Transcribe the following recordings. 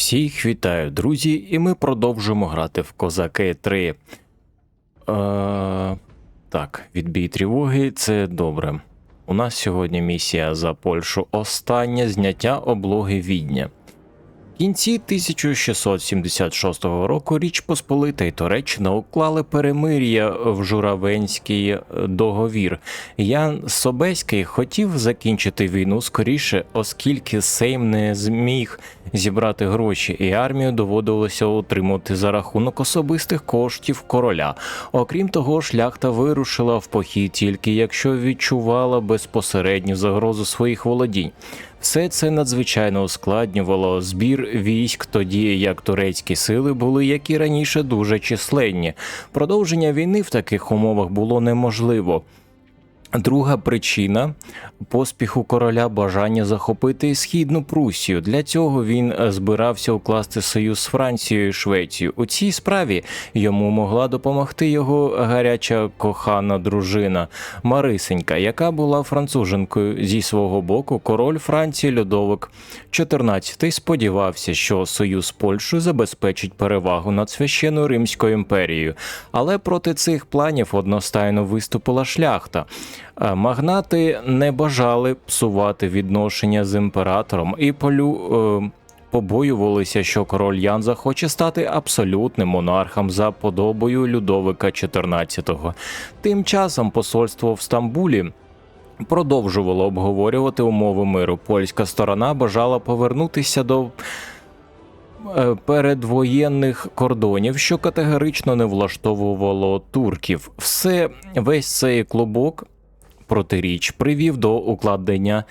Всіх вітаю, друзі, і ми продовжуємо грати в Козаки 3. Е, так, відбій тривоги це добре. У нас сьогодні місія за Польщу остання зняття облоги Відня. Кінці 1676 року Річ Посполита і Туреччина уклали перемир'я в Журавенський договір. Ян Собеський хотів закінчити війну скоріше, оскільки Сейм не зміг зібрати гроші, і армію доводилося утримувати за рахунок особистих коштів короля. Окрім того, шляхта вирушила в похід тільки якщо відчувала безпосередню загрозу своїх володінь. Все це надзвичайно ускладнювало збір військ, тоді як турецькі сили були, як і раніше, дуже численні. Продовження війни в таких умовах було неможливо. Друга причина поспіху короля бажання захопити східну Прусію. Для цього він е, збирався укласти союз з Францією і Швецією. У цій справі йому могла допомогти його гаряча кохана дружина Марисенька, яка була француженкою. Зі свого боку, король Франції Людовик XIV сподівався, що союз з Польщею забезпечить перевагу над священною Римською імперією, але проти цих планів одностайно виступила шляхта. Магнати не бажали псувати відношення з імператором і полю. е, Побоювалися, що король Ян захоче стати абсолютним монархом за подобою Людовика XIV. Тим часом посольство в Стамбулі продовжувало обговорювати умови миру. Польська сторона бажала повернутися до е, передвоєнних кордонів, що категорично не влаштовувало турків. Все весь цей клубок протиріч привів до укладення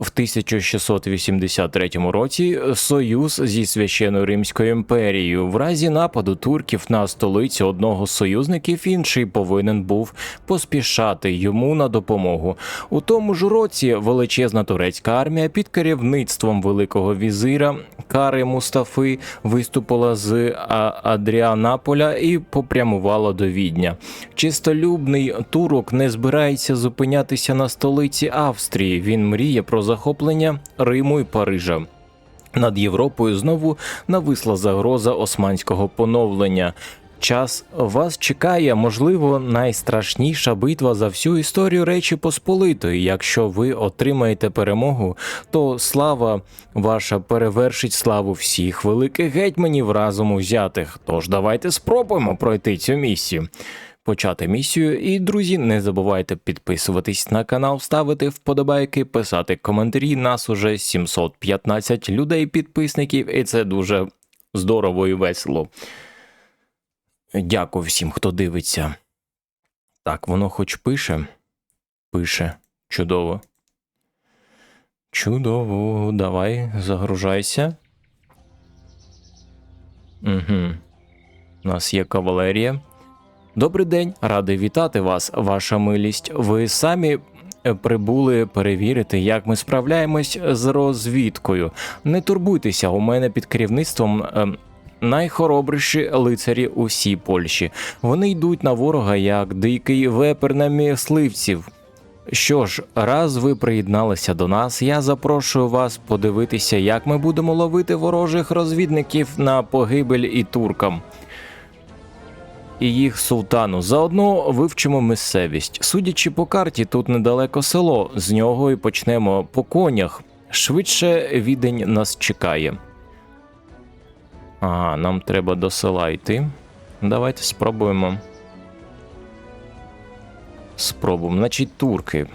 в 1683 році союз зі священною Римською імперією. В разі нападу турків на столицю одного з союзників інший повинен був поспішати йому на допомогу. У тому ж році величезна турецька армія під керівництвом великого візира Кари Мустафи виступила з Адріанаполя і попрямувала до Відня. Чистолюбний турок не збирається зупинятися на столиці Австрії. Він мріє про захоплення Риму і Парижа. Над Європою знову нависла загроза османського поновлення. Час вас чекає, можливо, найстрашніша битва за всю історію Речі Посполитої. Якщо ви отримаєте перемогу, то слава ваша перевершить славу всіх великих гетьманів разом узятих. Тож давайте спробуємо пройти цю місію. Почати місію, і друзі, не забувайте підписуватись на канал, ставити вподобайки, писати коментарі. Нас уже 715 людей підписників, і це дуже здорово і весело. Дякую всім, хто дивиться. Так, воно хоч пише. Пише. Чудово. Чудово. Давай, загружайся. Угу. У нас є кавалерія. Добрий день, радий вітати вас, ваша милість. Ви самі е, прибули перевірити, як ми справляємось з розвідкою. Не турбуйтеся, у мене під керівництвом. Найхоробріші лицарі у всій Польщі. Вони йдуть на ворога як дикий вепер на мисливців. Що ж, раз ви приєдналися до нас, я запрошую вас подивитися, як ми будемо ловити ворожих розвідників на погибель і туркам і їх султану. Заодно вивчимо місцевість. Судячи по карті, тут недалеко село. З нього і почнемо по конях. Швидше відень нас чекає. Ага, нам треба до села йти. Давайте спробуємо. Спробуємо. Значить, турки.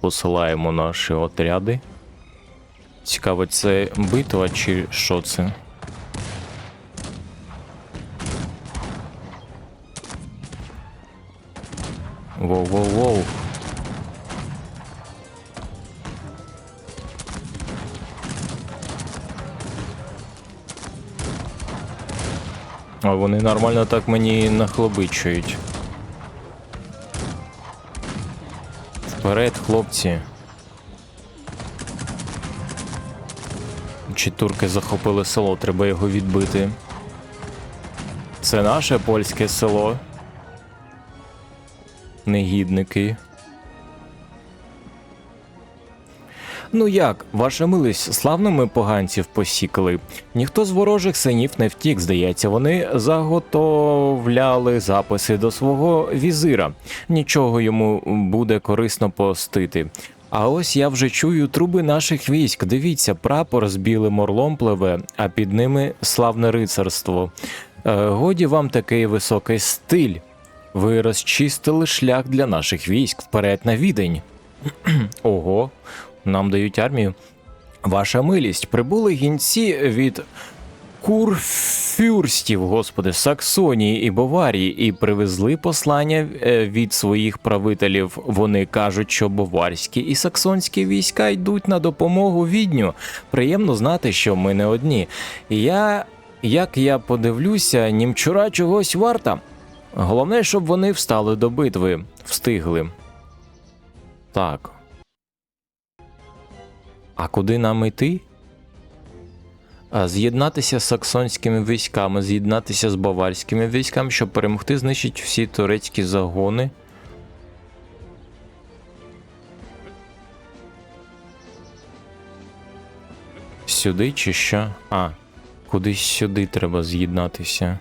Посилаємо наші отряди. Цікаво, це битва чи що це? Воу-воу-воу. А вони нормально так мені нахлобичують. Вперед, хлопці. Чи турки захопили село, треба його відбити. Це наше польське село. Негідники. Ну як, ваша милість, славно ми поганців посікли. Ніхто з ворожих синів не втік, здається, вони заготовляли записи до свого візира. Нічого йому буде корисно постити. А ось я вже чую труби наших військ. Дивіться, прапор з білим орлом пливе, а під ними славне рицарство. Е, годі вам такий високий стиль. Ви розчистили шлях для наших військ вперед на відень. Ого, нам дають армію. Ваша милість, прибули гінці від курфюрстів, господи, Саксонії і Баварії, і привезли послання е, від своїх правителів. Вони кажуть, що баварські і саксонські війська йдуть на допомогу відню. Приємно знати, що ми не одні. Я, як я подивлюся, німчура чогось варта. Головне, щоб вони встали до битви, встигли. Так. А куди нам йти? З'єднатися з саксонськими військами, з'єднатися з баварськими військами, щоб перемогти, знищити всі турецькі загони. Сюди чи що? А, кудись сюди треба з'єднатися.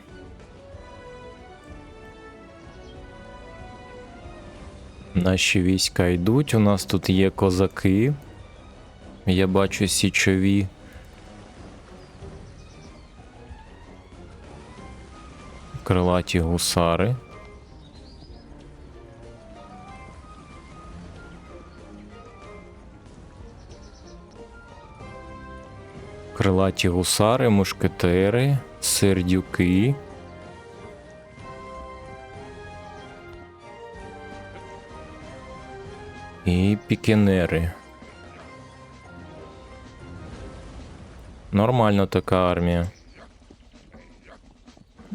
Наші війська йдуть. У нас тут є козаки. Я бачу січові. Крилаті гусари. Крилаті гусари, мушкетери, сердюки. І пікінери. Нормально така армія.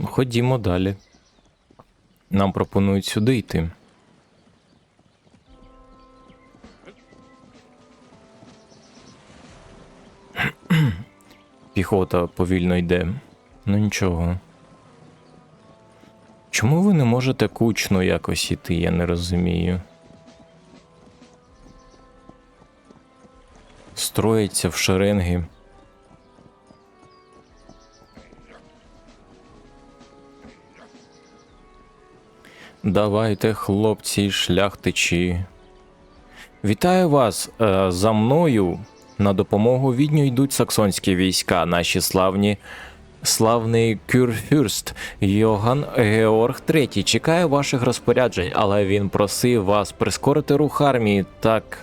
Ходімо далі. Нам пропонують сюди йти. Піхота повільно йде. Ну нічого. Чому ви не можете кучно якось іти, я не розумію. Строїться в шеренги. Давайте, хлопці, шляхтичі. Вітаю вас е, за мною. На допомогу відню йдуть саксонські війська, наші славні. Славний Кюрфюрст Йоган Георг III чекає ваших розпоряджень, але він просив вас прискорити рух армії, так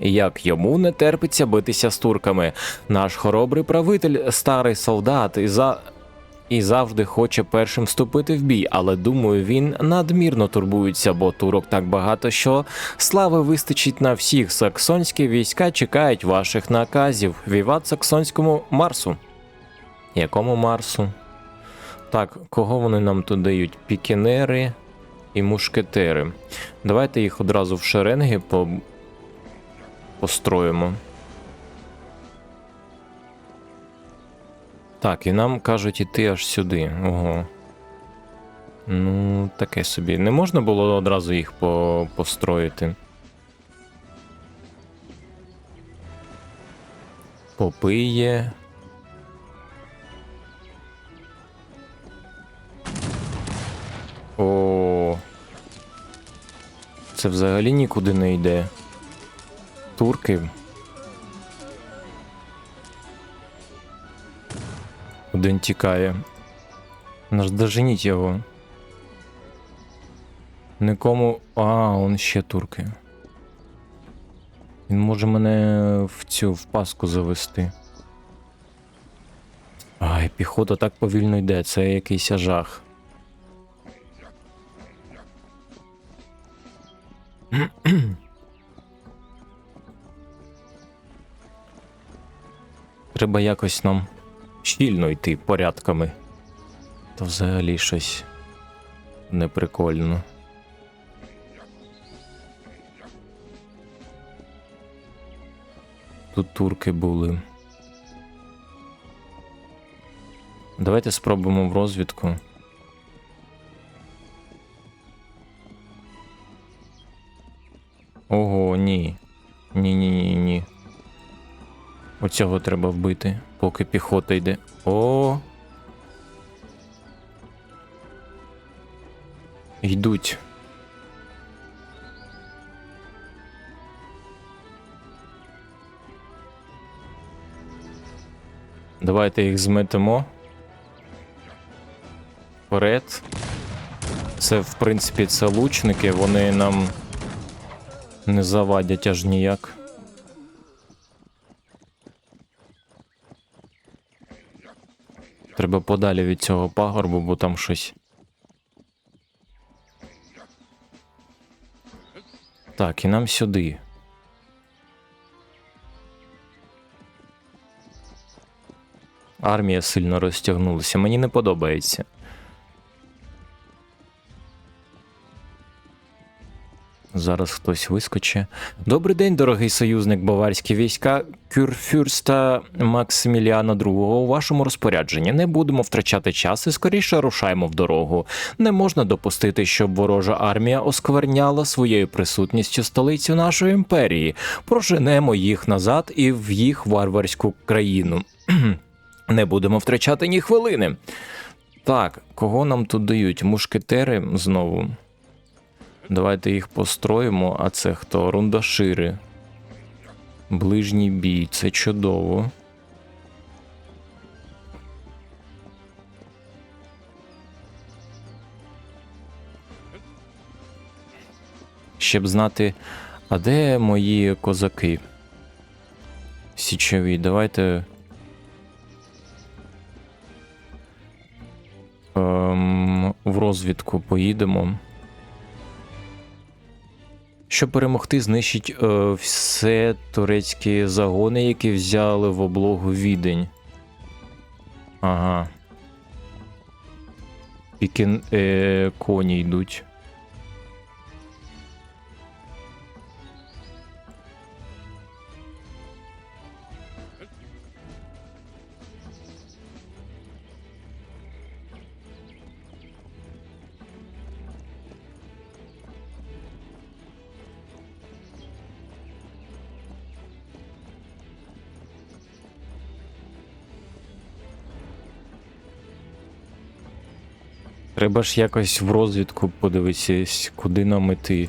як йому не терпиться битися з турками. Наш хоробрий правитель, старий солдат, і за і завжди хоче першим вступити в бій, але думаю, він надмірно турбується, бо турок так багато, що слави вистачить на всіх. Саксонські війська чекають ваших наказів. Віват саксонському Марсу. Якому Марсу? Так, кого вони нам тут дають? Пікінери і мушкетери. Давайте їх одразу в шеренги по... построїмо. Так, і нам кажуть іти аж сюди. Ого. Ну, таке собі. Не можна було одразу їх по построїти. Попи є. О. Це взагалі нікуди не йде. Турки. Один тікає. Наш доженіть його. Нікому. А, он ще турки. Він може мене в цю в паску завести. Ай, піхота так повільно йде, це якийсь жах. Треба якось нам щільно йти порядками. То взагалі щось неприкольно. Тут турки були. Давайте спробуємо в розвідку. Оцього треба вбити, поки піхота йде. О. Йдуть. Давайте їх зметемо. Вперед. Це, в принципі, це лучники, вони нам не завадять аж ніяк. Треба подалі від цього пагорбу, бо там щось. Так, і нам сюди. Армія сильно розтягнулася. Мені не подобається. Зараз хтось вискоче. Добрий день, дорогий союзник баварські війська Кюрфюрста Максиміліана II у вашому розпорядженні. Не будемо втрачати час і скоріше рушаємо в дорогу. Не можна допустити, щоб ворожа армія оскверняла своєю присутністю столицю нашої імперії. Проженемо їх назад і в їх варварську країну. Не будемо втрачати ні хвилини. Так, кого нам тут дають? Мушкетери знову. Давайте їх построїмо, а це хто? Рундашири. Ближній бій, це чудово. Щоб знати, а де мої козаки? Січові, давайте. Ем, в розвідку поїдемо. Щоб перемогти, знищить е, все турецькі загони, які взяли в облогу відень. Ага. Пікін е, коні йдуть. Треба ж якось в розвідку подивитися, куди нам іти.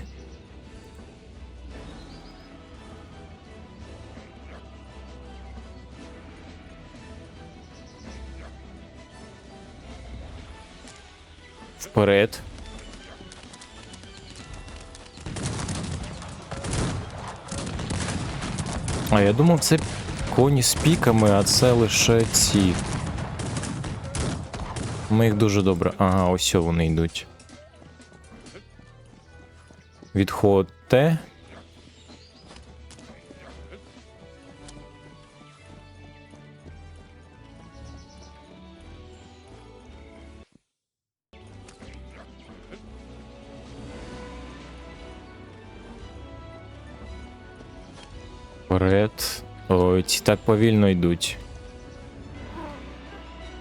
Вперед. А я думав, це коні з піками, а це лише ці. Ми їх дуже добре. Ага, ось вони йдуть. Відходьте. Вперед. Ой, ці так повільно йдуть.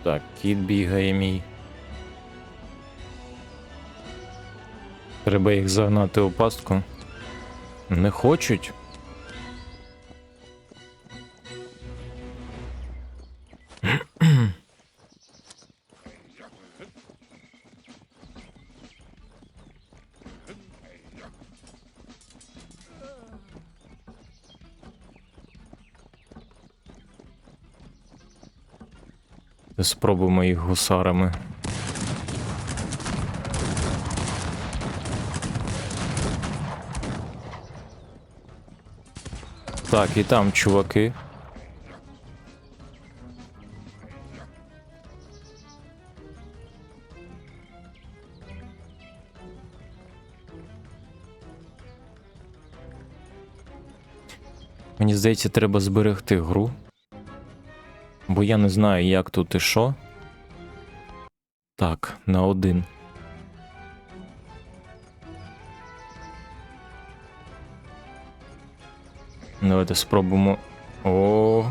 Так, кіт бігає мій. Треба їх загнати у пастку. Не хочуть. Спробуємо їх гусарами. Так, і там чуваки. Мені здається, треба зберегти гру. Бо я не знаю, як тут і що. Так, на один. Давайте спробуємо. О.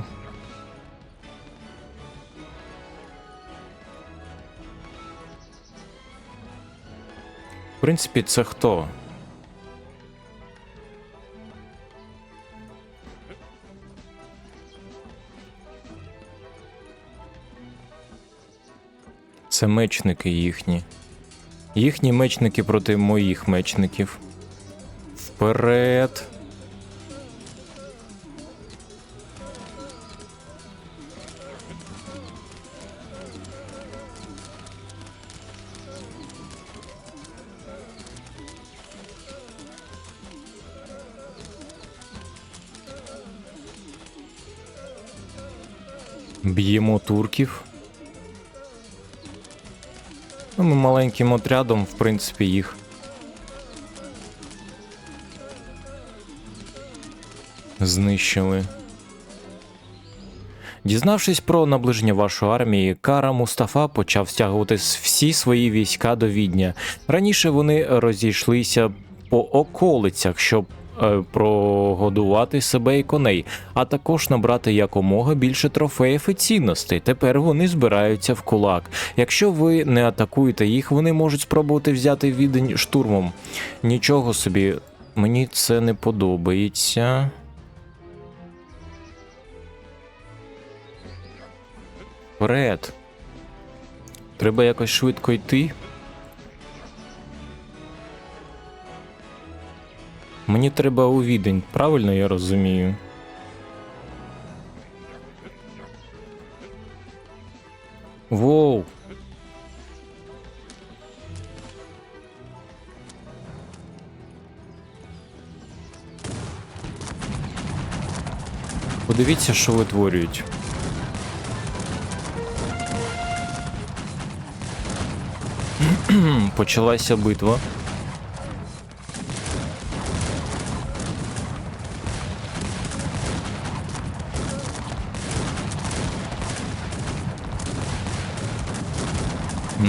В принципі, це хто? Це мечники їхні. Їхні мечники проти моїх мечників. Вперед. Б'ємо турків. Ну, ми маленьким отрядом, в принципі, їх. Знищили. Дізнавшись про наближення вашої армії, Кара Мустафа почав стягувати всі свої війська до Відня. Раніше вони розійшлися по околицях, щоб прогодувати себе і коней, а також набрати якомога більше трофеїв і цінностей. Тепер вони збираються в кулак. Якщо ви не атакуєте їх, вони можуть спробувати взяти відень штурмом. Нічого собі, мені це не подобається. Вперед. Треба якось швидко йти. Мені треба у відень, правильно я розумію? Воу. Подивіться, що витворюють. Почалася битва.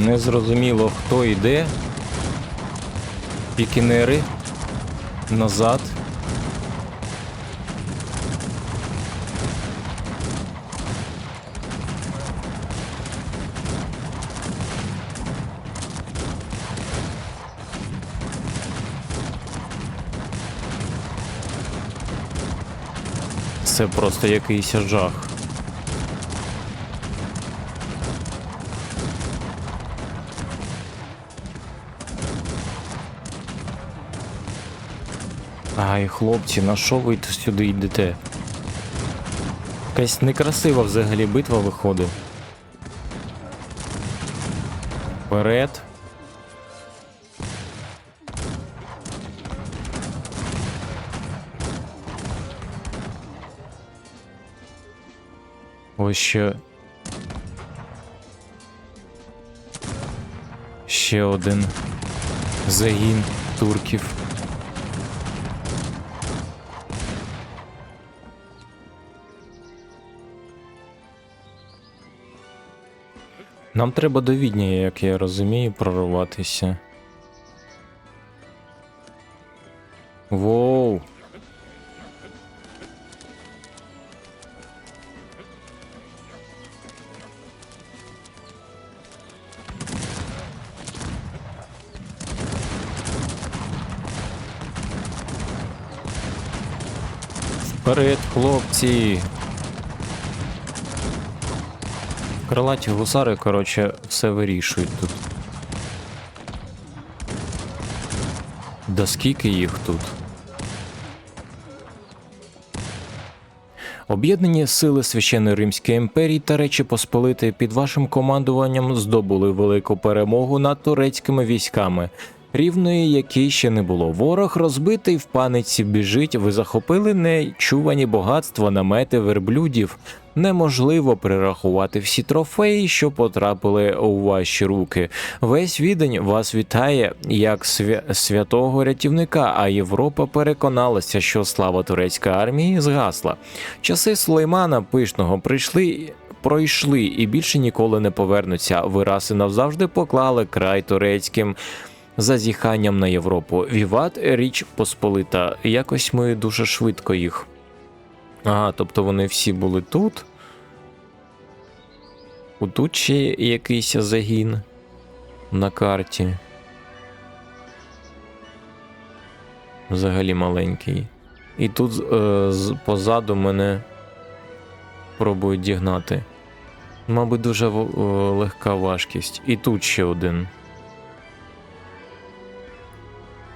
Незрозуміло, хто йде. Пікінери. Назад. Це просто якийсь жах. Ай, хлопці, на що ви сюди йдете? Якась некрасива взагалі битва виходить. Вперед. Ось ще. Ще один загін турків. Нам треба до Відня, як я розумію, прорватися. Воу. Вперед, хлопці. Крилаті гусари, коротше, все вирішують тут. Да скільки їх тут? Об'єднані сили Священної Римської імперії та Речі Посполити під вашим командуванням здобули велику перемогу над турецькими військами, рівної якій ще не було. Ворог розбитий в паниці біжить. Ви захопили нечувані багатства, намети верблюдів. Неможливо перерахувати всі трофеї, що потрапили у ваші руки. Весь відень вас вітає як свя- святого рятівника, а Європа переконалася, що слава турецької армії згасла. Часи Сулеймана пишного прийшли. Пройшли і більше ніколи не повернуться. Ви раси навзавжди поклали край турецьким зазіханням на Європу. Віват річ Посполита. Якось ми дуже швидко їх. Ага, тобто вони всі були тут. Тут ще якийсь загін на карті. Взагалі маленький. І тут е, позаду мене пробують дігнати. Мабуть, дуже о, легка важкість. І тут ще один.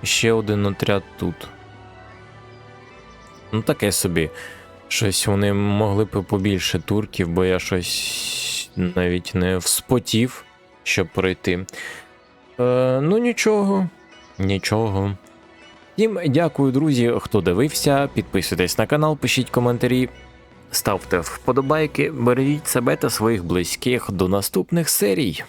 Ще один отряд тут. Ну, таке собі. Щось вони могли б побільше турків, бо я щось навіть не вспотів, щоб пройти. Е, ну, нічого. Нічого. Всім дякую, друзі, хто дивився. Підписуйтесь на канал, пишіть коментарі, ставте вподобайки, бережіть себе та своїх близьких до наступних серій.